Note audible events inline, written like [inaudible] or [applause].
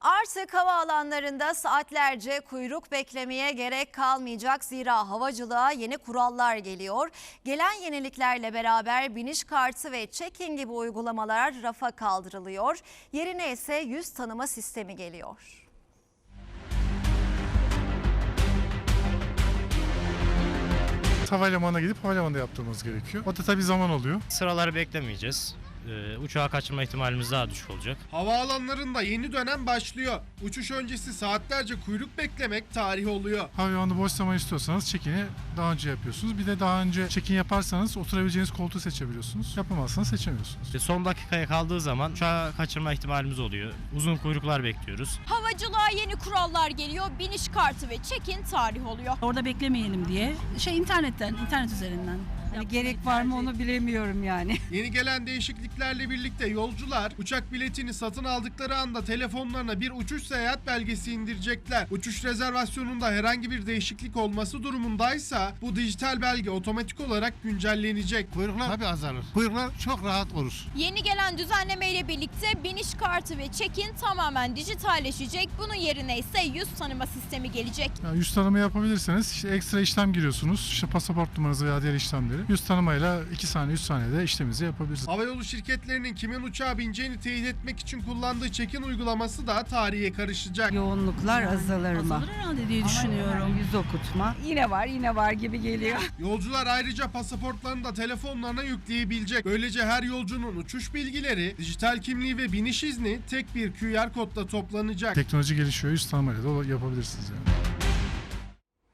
Artık havaalanlarında saatlerce kuyruk beklemeye gerek kalmayacak zira havacılığa yeni kurallar geliyor. Gelen yeniliklerle beraber biniş kartı ve check-in gibi uygulamalar rafa kaldırılıyor. Yerine ise yüz tanıma sistemi geliyor. havalimanına gidip havalimanında yaptırmamız gerekiyor. O da tabii zaman alıyor. Sıraları beklemeyeceğiz. Ee, uçağı kaçırma ihtimalimiz daha düşük olacak. Havaalanlarında yeni dönem başlıyor. Uçuş öncesi saatlerce kuyruk beklemek tarih oluyor. Havalimanında boş zaman istiyorsanız check-in'i daha önce yapıyorsunuz. Bir de daha önce check-in yaparsanız oturabileceğiniz koltuğu seçebiliyorsunuz. Yapamazsanız seçemiyorsunuz. E, Son dakikaya kaldığı zaman uçağı kaçırma ihtimalimiz oluyor. Uzun kuyruklar bekliyoruz. Havacılığa yeni kurallar geliyor. Biniş kartı ve check-in tarih oluyor. Orada beklemeyelim diye. Şey internetten, internet üzerinden. Hani gerek var mı onu bilemiyorum yani. [laughs] Yeni gelen değişikliklerle birlikte yolcular uçak biletini satın aldıkları anda telefonlarına bir uçuş seyahat belgesi indirecekler. Uçuş rezervasyonunda herhangi bir değişiklik olması durumundaysa bu dijital belge otomatik olarak güncellenecek. Kuyruklar tabii azalır. Kuyruklar çok rahat olur. Yeni gelen düzenlemeyle birlikte biniş kartı ve check-in tamamen dijitalleşecek. Bunun yerine ise yüz tanıma sistemi gelecek. Yani yüz tanıma yapabilirseniz işte ekstra işlem giriyorsunuz. İşte pasaport numaranızı veya diğer işlemleri. Yüz tanımayla 2 saniye 3 saniyede işleminizi yapabilirsiniz. Havayolu şirketlerinin kimin uçağa bineceğini teyit etmek için kullandığı check-in uygulaması da tarihe karışacak. Yoğunluklar azalır mı? Azalır herhalde diye düşünüyorum. Yüz okutma. Yine var yine var gibi geliyor. [laughs] Yolcular ayrıca pasaportlarını da telefonlarına yükleyebilecek. Böylece her yolcunun uçuş bilgileri, dijital kimliği ve biniş izni tek bir QR kodla toplanacak. Teknoloji gelişiyor. Yüz tanımayla da yapabilirsiniz yani.